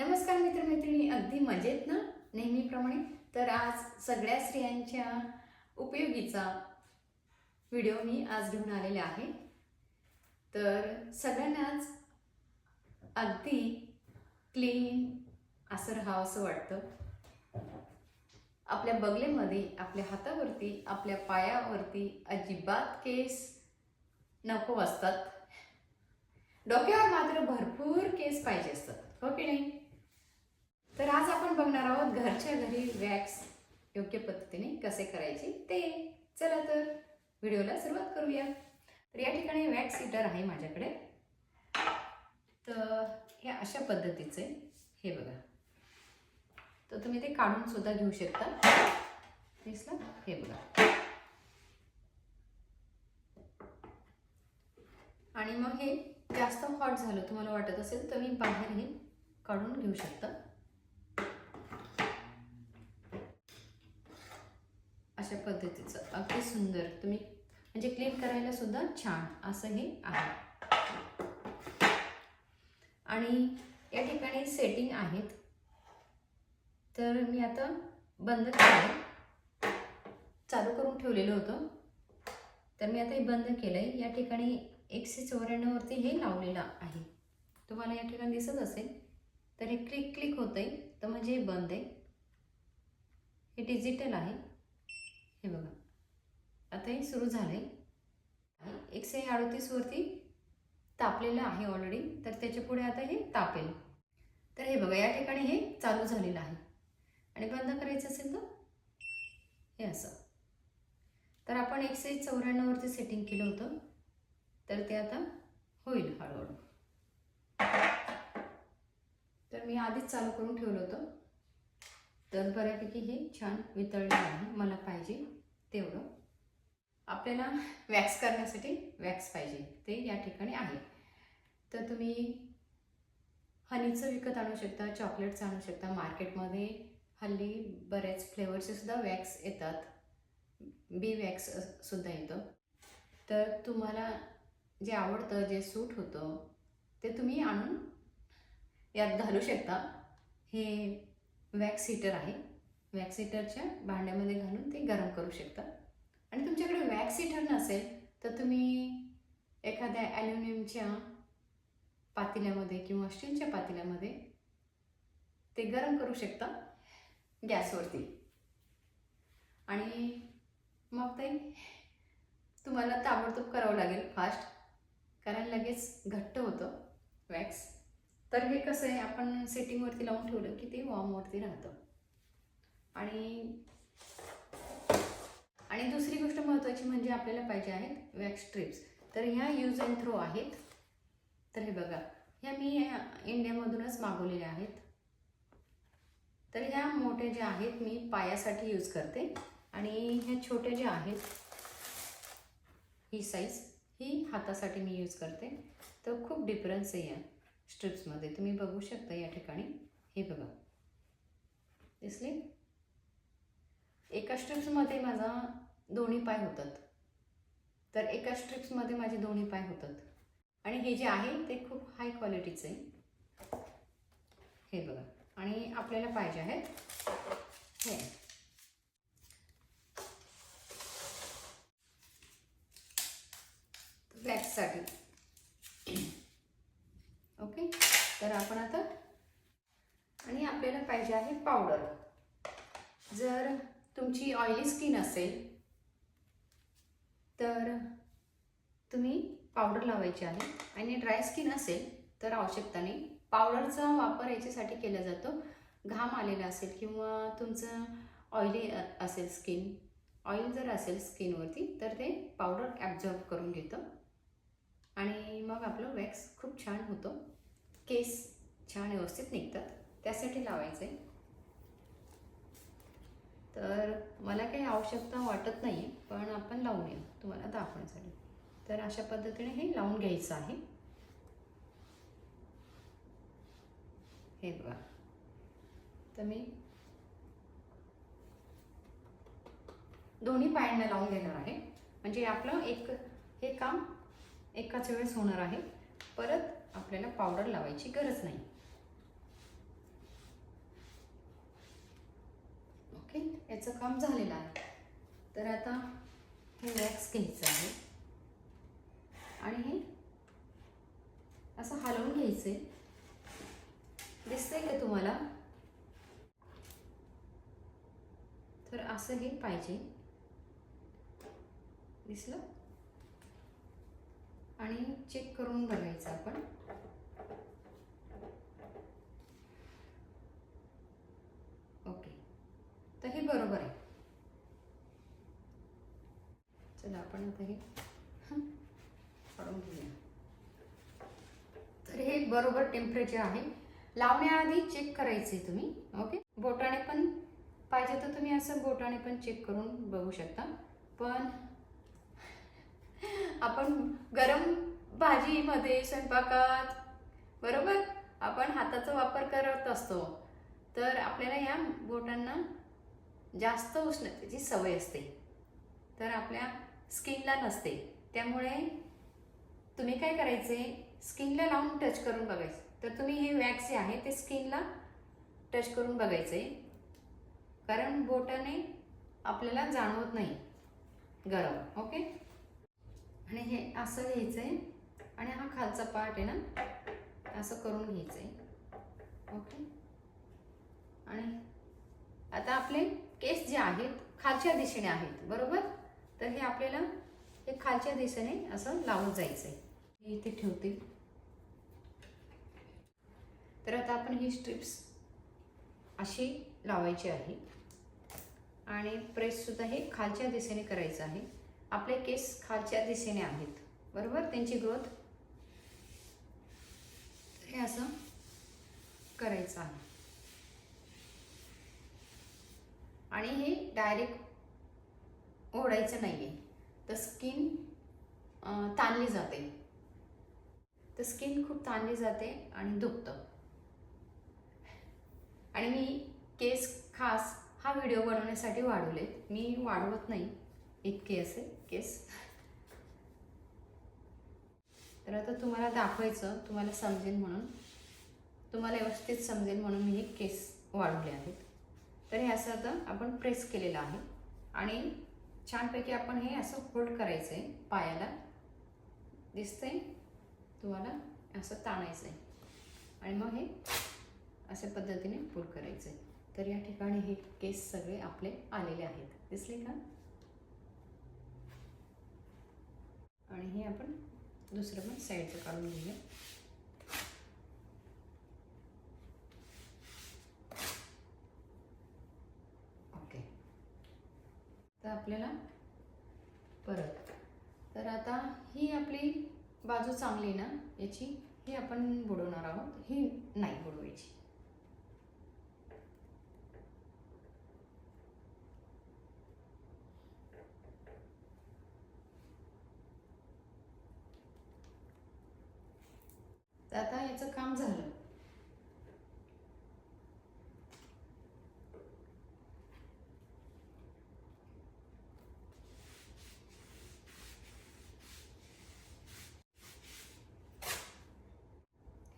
नमस्कार मित्रमैत्रिणी अगदी मजेत ना? नेहमीप्रमाणे? तर आज सगळ्या स्त्रियांच्या उपयोगीचा व्हिडिओ मी आज घेऊन आलेला आहे. तर सगळ्यांनाच अगदी क्लीन असं राहावं असं वाटतं. आपल्या बगलेमध्ये आपल्या हातावरती आपल्या पायावरती अजिबात केस नको असतात. डोक्यावर मात्र भरपूर केस पाहिजे असतात. हो की नाही? तर आज आपण बघणार आहोत घरच्या घरी वॅक्स योग्य पद्धतीने कसे करायचे ते. चला तर व्हिडिओला सुरुवात करूया. तर या ठिकाणी वॅक्स हिटर आहे माझ्याकडे. तर हे अशा पद्धतीचे हे बघा. तर तुम्ही ते काढून सुद्धा घेऊ शकता. दिसलं? हे बघा. आणि मग हे जास्त हॉट झालं तुम्हाला वाटत असेल तर मी बाहेर हे काढून घेऊ शकता. अशा पद्धतीचं. अगदी सुंदर. तुम्ही म्हणजे क्लीन करायला सुद्धा छान. असं हे आहे. आणि या ठिकाणी सेटिंग आहेत. तर मी आता बंद केलं चालू करून ठेवलेलं होतं. तर मी आता हे बंद केलं आहे या ठिकाणी एकशे चौऱ्याण्णववरती हे लावलेलं आहे. तुम्हाला या ठिकाणी दिसत असेल. तर हे क्लिक क्लिक होतं आहे तर म्हणजे हे बंद आहे. हे डिजिटल आहे. हे बघा. आता हे सुरू झालं आहे एकशे अडतीसवरती तापलेलं आहे ऑलरेडी तर त्याच्या पुढे आता हे तापेल. तर हे बघा या ठिकाणी हे चालू झालेलं आहे. आणि बंद करायचं असेल तर हे असं. तर आपण एकशे चौऱ्याण्णववरती सेटिंग केलं होतं. तर ते आता होईल हळूहळू. तर मी आधीच चालू करून ठेवलं होतं. तर बऱ्यापैकी हे छान वितळलेलं आहे. मला पाहिजे तेवढं. आपल्याला वॅक्स करण्यासाठी वॅक्स पाहिजे. ते या ठिकाणी आहे. तर तुम्ही हनीचं विकत आणू शकता चॉकलेट्स आणू शकता. मार्केटमध्ये हल्ली बरेच फ्लेवरचे सुद्धा वॅक्स येतात. बी वॅक्स सुद्धा येतं. तर तुम्हाला जे आवडतं जे सूट होतं ते तुम्ही आणून यात घालू शकता. हे वॅक्स हिटर आहे. वॅक्स हिटरच्या भांड्यामध्ये घालून ते गरम करू शकता. आणि तुमच्याकडे वॅक्स हिटर नसेल तर तुम्ही एखाद्या ॲल्युमिनियमच्या पातेल्यामध्ये किंवा स्टीलच्या पातेल्यामध्ये ते गरम करू शकता गॅसवरती आणि मग ते तुम्हाला ताबडतोब करावं लागेल फास्ट कारण लगेच घट्ट होतं वॅक्स तर हे कसं आहे आपण सेटिंगवरती लावून ठेवलं की ते वॉर्मवरती राहतं. आणि आणि दुसरी गोष्ट महत्त्वाची म्हणजे आपल्याला पाहिजे आहेत वॅक्स स्ट्रिप्स तर ह्या यूज अँड थ्रो आहेत. तर हे बघा ह्या मी इंडियामधूनच मागवलेल्या आहेत. तर ह्या मोठ्या ज्या आहेत मी पायासाठी यूज करते. आणि ह्या छोट्या ज्या आहेत ही साईज ही हातासाठी मी यूज करते. तर खूप डिफरन्स आहे स्ट्रिप्समध्ये. तुम्ही बघू शकता या ठिकाणी. हे बघा. दिसले? एका स्ट्रिप्समध्ये माझा दोन्ही पाय होतात. तर एका स्ट्रिप्समध्ये माझे दोन्ही पाय होतात. आणि हे जे आहे ते खूप हाय क्वालिटीचं आहे. हे बघा. आणि आपल्याला पाहिजे आहेत हे. वॅक्ससाठी ओके तर आपण आता आणि आपल्याला पाहिजे आहे पावडर जर तुमची ऑइली स्किन असेल तर तुम्ही पावडर लावायची आहे. आणि ड्राय स्किन असेल तर आवश्यकता नाही पावडरचा वापर याच्यासाठी केला जातो. घाम आलेला असेल किंवा तुमचं ऑइली असेल स्किन ऑइल जर असेल स्किनवरती तर ते पावडर ॲब्झॉर्ब करून घेतं. आणि मग आपलं वॅक्स खूप छान होतं. केस छान व्यवस्थित निघतात. त्यासाठी लावायचं आहे तर मला काही आवश्यकता वाटत नाही पण आपण लावूया तुम्हाला दाखवण्यासाठी तर अशा पद्धतीने हे लावून घ्यायचं आहे. हे बघा. तर मी दोन्ही पायांना लावून घेणार आहे. म्हणजे आपलं एक हे काम एकाच वेळेस होणार आहे. परत आपल्याला पावडर लावायची गरज नाही. ओके? याचं काम झालेलं आहे. तर आता हे वॅक्स घ्यायचं आहे. आणि हे असं हलवून घ्यायचंय. दिसतंय का तुम्हाला? तर असं हे पाहिजे. दिसलं? आणि चेक करून बघायचं आपण ओके तर हे बरोबर आहे. चला आपण आता हे काढून घेऊया. तर हे बरोबर टेम्परेचर आहे. लावण्याआधी चेक करायचे तुम्ही ओके बोटाने पण पाहिजे तर तुम्ही असं बोटाने पण चेक करून बघू शकता. पण आपण गरम भाजीमध्ये स्वयंपाकात बरोबर? आपण हाताचा वापर करत असतो. तर आपल्याला या बोटांना जास्त उष्णतेची सवय असते. तर आपल्या स्किनला नसते. त्यामुळे तुम्ही काय करायचे? स्किनला लावून टच करून बघायचं. तर तुम्ही हे वॅक्स जे आहे ते स्किनला टच करून बघायचे. कारण बोटाने आपल्याला जाणवत नाही गरम. ओके? आणि हे असं घ्यायचं आहे आणि हा खालचा पार्ट आहे ना असं करून घ्यायचं आहे ओके? आणि आता आपले केस जे आहेत खालच्या दिशेने आहेत बरोबर? तर हे आपल्याला हे खालच्या दिशेने असं लावून जायचं आहे हे इथे ठेवते. तर आता आपण ही स्ट्रिप्स अशी लावायची आहे. आणि प्रेससुद्धा हे खालच्या दिशेने करायचं आहे. आपले केस खालच्या दिशेने आहेत बरोबर? त्यांची ग्रोथ हे असं करायचं आहे. आणि हे डायरेक्ट ओढायचं नाही आहे तर स्किन ताणली जाते. तर स्किन खूप ताणली जाते आणि दुखतं. आणि मी केस खास हा व्हिडिओ बनवण्यासाठी वाढवलेत मी वाढवत नाही इतके असे केस. तर आता तुम्हाला दाखवायचं तुम्हाला समजेल म्हणून. तुम्हाला व्यवस्थित समजेल म्हणून मी हे केस वाढवले आहेत. तर हे असं आता आपण प्रेस केलेलं आहे. आणि छानपैकी आपण हे असं होल्ड करायचं आहे पायाला. दिसतंय? तुम्हाला असं ताणायचं आहे आणि मग हे अशा पद्धतीने पुल करायचं आहे तर या ठिकाणी हे केस सगळे आपले आलेले आहेत. दिसले का? आणि हे आपण दुसरं पण साईडचं काढून घेऊया ओके आता आपल्याला परत. तर आता ही आपली बाजू चांगली ना याची? ही आपण बुडवणार आहोत. ही नाही बुडवायची तर आता याचं काम झालं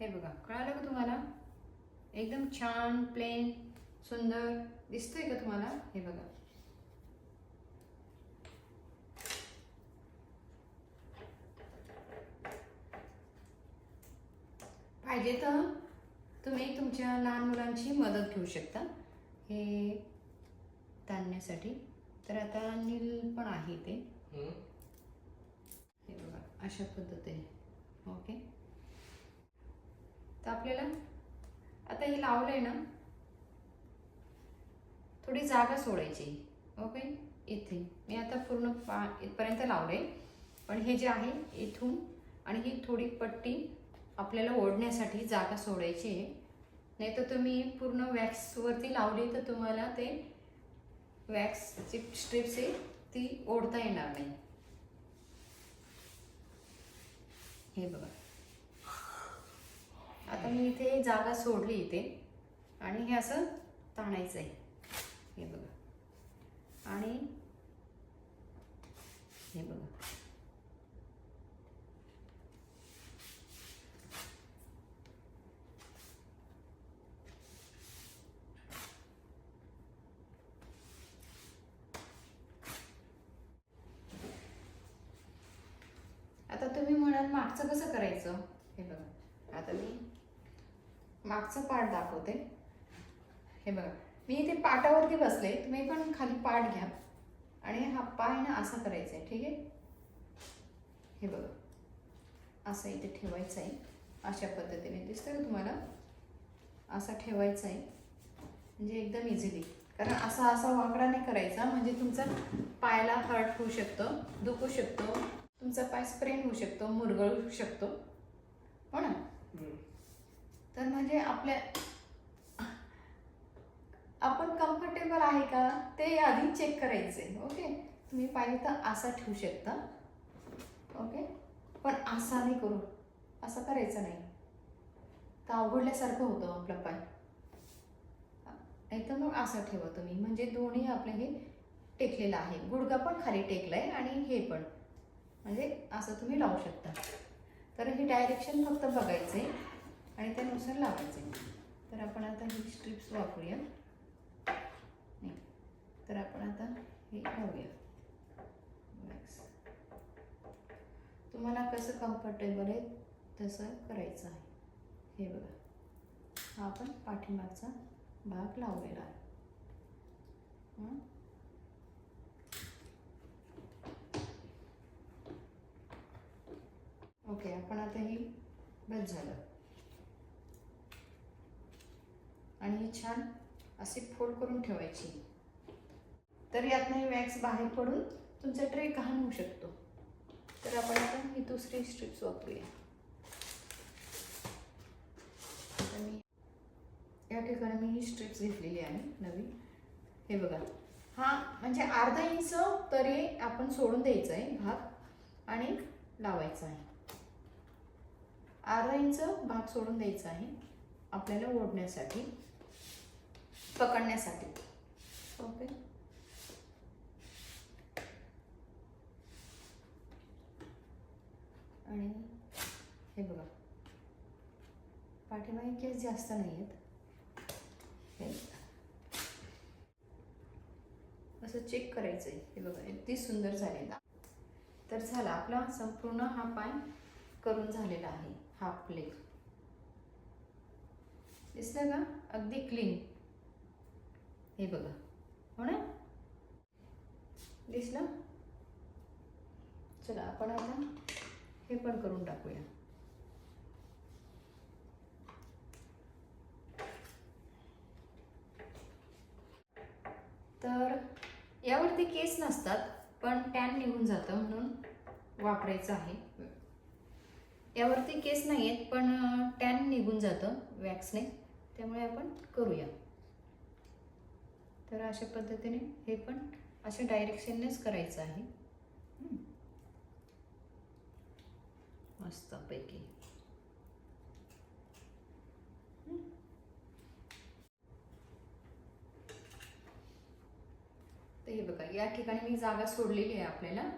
हे बघा कळालं का तुम्हाला? एकदम छान प्लेन सुंदर दिसतोय का तुम्हाला? हे बघा. पाहिजे तर तुम्ही तुमच्या लहान मुलांची मदत घेऊ शकता. हे ताणण्यासाठी. तर आता नील पण आहे ते हे बघा अशा पद्धतीने. ओके. तर आपल्याला आता हे लावलंय ना थोडी जागा सोडायची ओके इथे. मी आता पूर्ण पा इथपर्यंत लावलंय. पण हे जे आहे इथून आणि ही थोडी पट्टी आपल्याला ओढण्यासाठी जागा सोडायची आहे. नाही तर तुम्ही पूर्ण वॅक्सवरती लावली तर तुम्हाला ते वॅक्सची स्ट्रिप्स आहे ती ओढता येणार नाही. हे बघा. आता मी इथे जागा सोडली इथे. आणि हे असं ताणायचं आहे. हे बघा. आणि हे बघा. आता तुम्ही म्हणाल मागचं कसं करायचं? मागचं पाठ दाखवते. हे बघा. मी इथे पाटावरती बसले तुम्ही पण खाली पाठ घ्या. आणि हा पाय ना असा करायचा आहे ठीक आहे? हे बघा. असं इथे ठेवायचं आहे. अशा पद्धतीने दिसतं का तुम्हाला? असा ठेवायचा आहे. म्हणजे एकदम इझिली कारण असा असा वाकडा नाही करायचा म्हणजे तुमचा पायाला हर्ट होऊ शकतं दुखू शकतो तुमचा पाय स्प्रेन होऊ शकतो मुरगळू शकतो. हो ना? तर म्हणजे आपल्या आपण कम्फर्टेबल आहे का? ते आधी चेक करायचे ओके तुम्ही पाहिजे तर असा ठेवू शकता ओके पण असा नाही करू. असं करायचं नाही. तर अवघडल्यासारखं होतं आपला पाय नाही तर मग असं ठेवा तुम्ही. म्हणजे दोन्ही आपलं हे टेकलेलं आहे. गुडगा पण खाली टेकलाय आणि हे पण. म्हणजे असं तुम्ही लावू शकता. तर हे डायरेक्शन फक्त बघायचं आहे आणि त्यानुसार लावायचे. तर आपण आता ही स्ट्रिप्स वापरूया. नाही तर आपण आता हे लावूया. वॅक्स तुम्हाला कसं कम्फर्टेबल आहे तसं करायचं आहे. हे बघा. हा आपण पाठीमागचा भाग लावलेला आहे. ओके आपण आता ही बस झालं. आणि ही छान अशी फोल्ड करून ठेवायची. तर यातनं वॅक्स बाहेर पडून तुमचा ट्रे घाण होऊ शकतो. तर आपण आता ही दुसरी स्ट्रिप्स वापरूया. तर मी या ठिकाणी मी ही स्ट्रिप्स घेतलेली आहे नवीन हे बघा. हा म्हणजे अर्धा इंच तरी आपण सोडून द्यायचं आहे भाग आणि लावायचा आहे. अर्धा इंच भाग सोडून द्यायचा आहे आपल्याला ओढण्यासाठी. पकडण्यासाठी. ओके. आणि हे बघा. पाठीमागे केस जास्त नाही आहेत हे. असं चेक करायचं आहे हे बघा किती सुंदर झालेला. तर झाला आपला संपूर्ण हा पाय करून झालेला आहे हाफ लेग दिसलं का? अगदी क्लीन हे बघा. हो ना? दिसलं? चला आपण आता हे पण करून टाकूया. तर यावरती केस नसतात पण टॅन निघून जातं म्हणून वापरायचं आहे. यावरती केस नाही आहेत पण टॅन निघून जातं वॅक्सने. त्यामुळे आपण करूया. तर अशा पद्धतीने हे पण अशा डायरेक्शननेच करायचं आहे. मस्तपैकी. तर हे बघा या ठिकाणी मी जागा सोडलेली आहे आपल्याला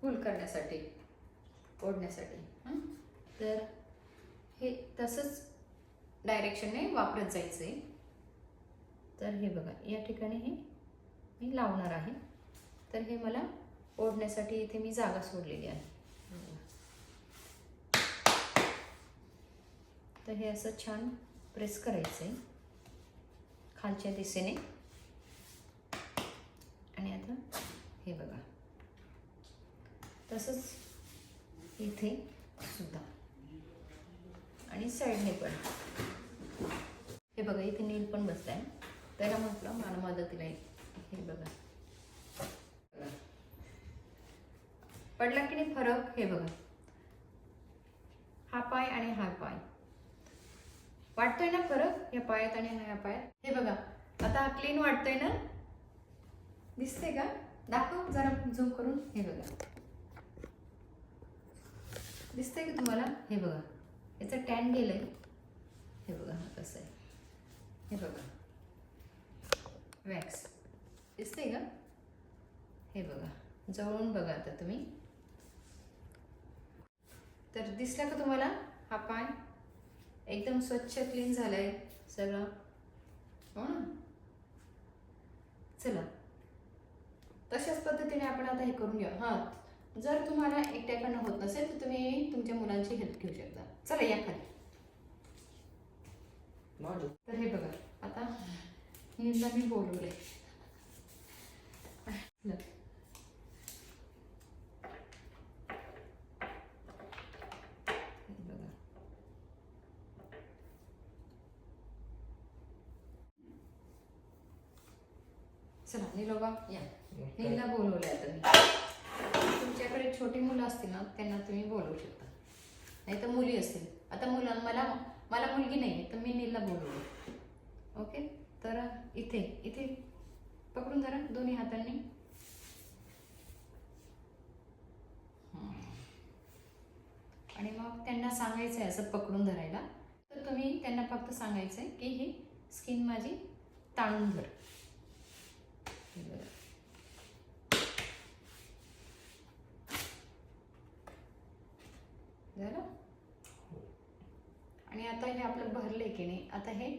फुल करण्यासाठी ओढण्यासाठी. तर हे तसंच डायरेक्शनने वापरत जायचं आहे तर हे बघा या ठिकाणी हे मी लावणार आहे. तर हे मला ओढण्यासाठी इथे मी जागा सोडलेली आहे. तर हे असं छान प्रेस करायचं आहे खालच्या दिशेने. आणि आता हे बघा तसंच इथे सुद्धा. आणि साईडने पण. हे बघा इथे नील पण बसलाय त्याला म्हटलं मला मदतीला हे बघा बघा. पडला की नाही फरक हे बघा हा पाय आणि हा पाय वाटतोय ना फरक या पायात आणि ह्या पायात हे बघा आता हा क्लीन वाटतोय ना दिसते का दाखव जरा झूम करून हे बघा दिसतंय का तुम्हाला हे बघा याचं टॅन गेलंय हे बघा हा कसं आहे हे बघा वॅक्स दिसतंय का? हे बघा. जवळून बघा आता तुम्ही. तर दिसला का तुम्हाला? हा पाय. एकदम स्वच्छ क्लीन झालाय सगळं. हो ना? चला. तशाच पद्धतीने आपण आता हे करून घेऊ. हां. जर तुम्हाला एकट्याकडनं होत नसेल तर तुम्ही तुमच्या मुलांची हेल्प घेऊ शकता. चला या खाली. तर हे बघा. आता हिला मी बोलवले चला निलोबा या. नीलला बोलवले आता मी. तुमच्याकडे छोटी मुलं असतील ना त्यांना तुम्ही बोलवू शकता. नाही तर मुली असतील. आता मुलं मला मला मुलगी नाही आहे तर मी नीलला बोलवलं ओके? तर इथे इथे पकडून धरा दोन्ही हातांनी. आणि मग त्यांना सांगायचं आहे असं पकडून धरायला. तर तुम्ही त्यांना फक्त सांगायचं आहे की ही स्किन माझी ताणून धर. झालं? आणि आता हे आपलं भरले की नाही? आता हे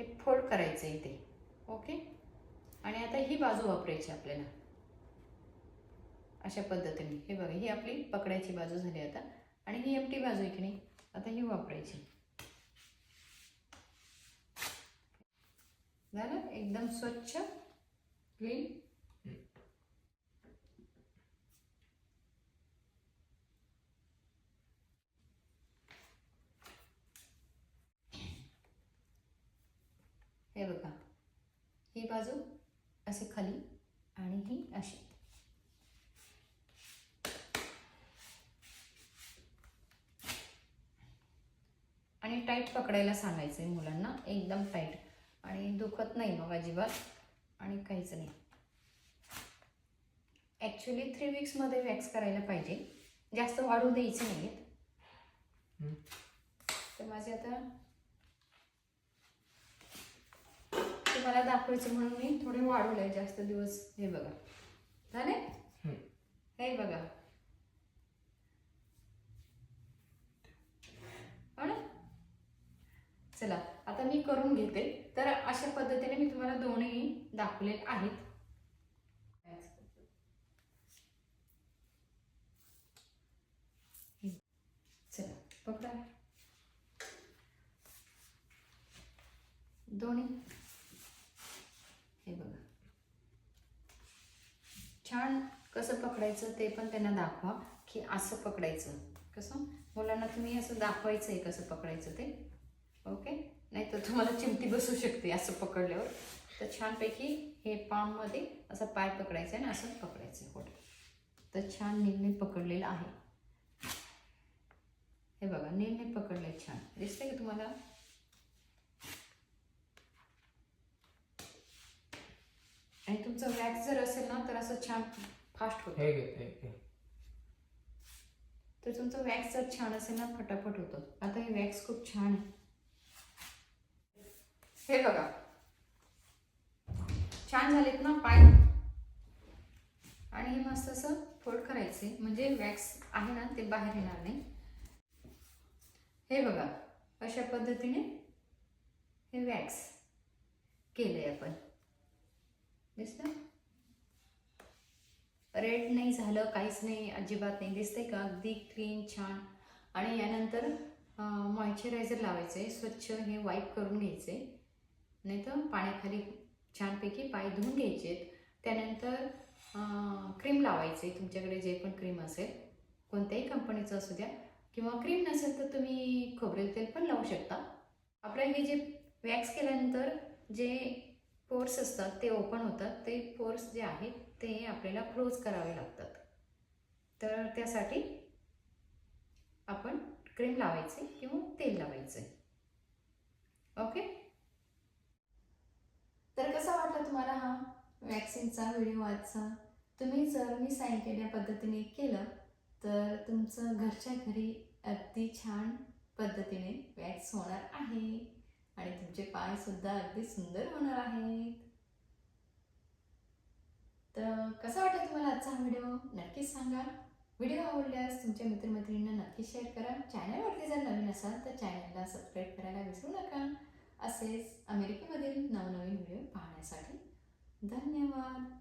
हे फोल्ड करायचं इथे. ओके? आणि आता ही बाजू वापरायची आपल्याला. अशा पद्धतीने. हे बघा ही आपली पकडायची बाजू झाली आता. आणि ही एमटी बाजू आहे की नाही? आता ही वापरायची. झालं? एकदम स्वच्छ क्लीन हे बघा. ही बाजू असे खाली आणि ही अशी. आणि टाईट पकडायला सांगायचं आहे मुलांना एकदम टाईट आणि दुखत नाही मग अजिबात. आणि काहीच नाही. ॲक्च्युली थ्री वीक्समध्ये वॅक्स करायला पाहिजे. जास्त वाढू द्यायचे नाही हम्म. तर माझे आता तुम्हाला दाखवायचं म्हणून मी थोडे वाढवले जास्त दिवस. हे बघा. झाले. हे बघा. चला आता मी करून घेते. तर अशा पद्धतीने मी तुम्हाला दोन्ही दाखवले आहेत. चला पकडा. दोन्ही हे बघा छान कसं पकडायचं ते पण त्यांना दाखवा की असं पकडायचं. कसं? मुलांना तुम्ही असं दाखवायचं आहे कसं पकडायचं ते. ओके? नाही तर तुम्हाला चिमटी बसू शकते असं पकडल्यावर. तर छानपैकी हे पाममध्ये असं पाय पकडायचं आहे आणि असं पकडायचं आहे होट तर छान नीलने पकडलेलं आहे. हे बघा नीलने आहे छान. दिसतंय का तुम्हाला? आणि तुमचं वॅक्स जर असेल ना तर असं छान फास्ट होतं हे घे हे घे तर तुमचं वॅक्स जर छान असेल ना फटाफट होतं आता हे वॅक्स खूप छान आहे हे बघा छान झालेत ना पाय आणि हे मस्त असं फोल्ड करायचे म्हणजे वॅक्स आहे ना ते बाहेर येणार नाही हे बघा अशा पद्धतीने हे वॅक्स केलंय आपण दिसतं रेड नाही झालं काहीच नाही अजिबात नाही. दिसतंय का? अगदी क्लीन छान. आणि यानंतर मॉइश्चरायझर लावायचं आहे स्वच्छ हे वाईप करून घ्यायचे नाही तर पाण्याखाली छानपैकी पाय धुवून घ्यायचे त्यानंतर क्रीम लावायचे तुमच्याकडे जे पण क्रीम असेल कोणत्याही कंपनीचं असू द्या. किंवा क्रीम नसेल तर तुम्ही खोबरेल तेल पण लावू शकता. आपलं हे जे वॅक्स केल्यानंतर जे पोर्स असतात ते ओपन होतात. ते पोर्स जे आहेत ते आपल्याला क्लोज करावे लागतात. तर त्यासाठी आपण क्रीम लावायचे किंवा तेल लावायचे. ओके तर कसा वाटला तुम्हाला हा वॅक्सिनचा व्हिडिओ आजचा? तुम्ही जर मी सांगितलेल्या पद्धतीने केलं तर तुमचं घरच्या घरी अगदी छान पद्धतीने वॅक्स होणार आहे. आणि तुमचे पाय सुद्धा अगदी सुंदर होणार आहेत. तर कसा वाटला तुम्हाला आजचा हा व्हिडिओ? नक्कीच सांगा. व्हिडिओ आवडल्यास तुमच्या मित्रमैत्रिणींना नक्की शेअर करा. चॅनलवरती जर नवीन असाल तर चॅनलला सबस्क्राईब करायला विसरू नका. असेच अमेरिकेमधील नवनवीन व्हिडिओ पाहण्यासाठी धन्यवाद.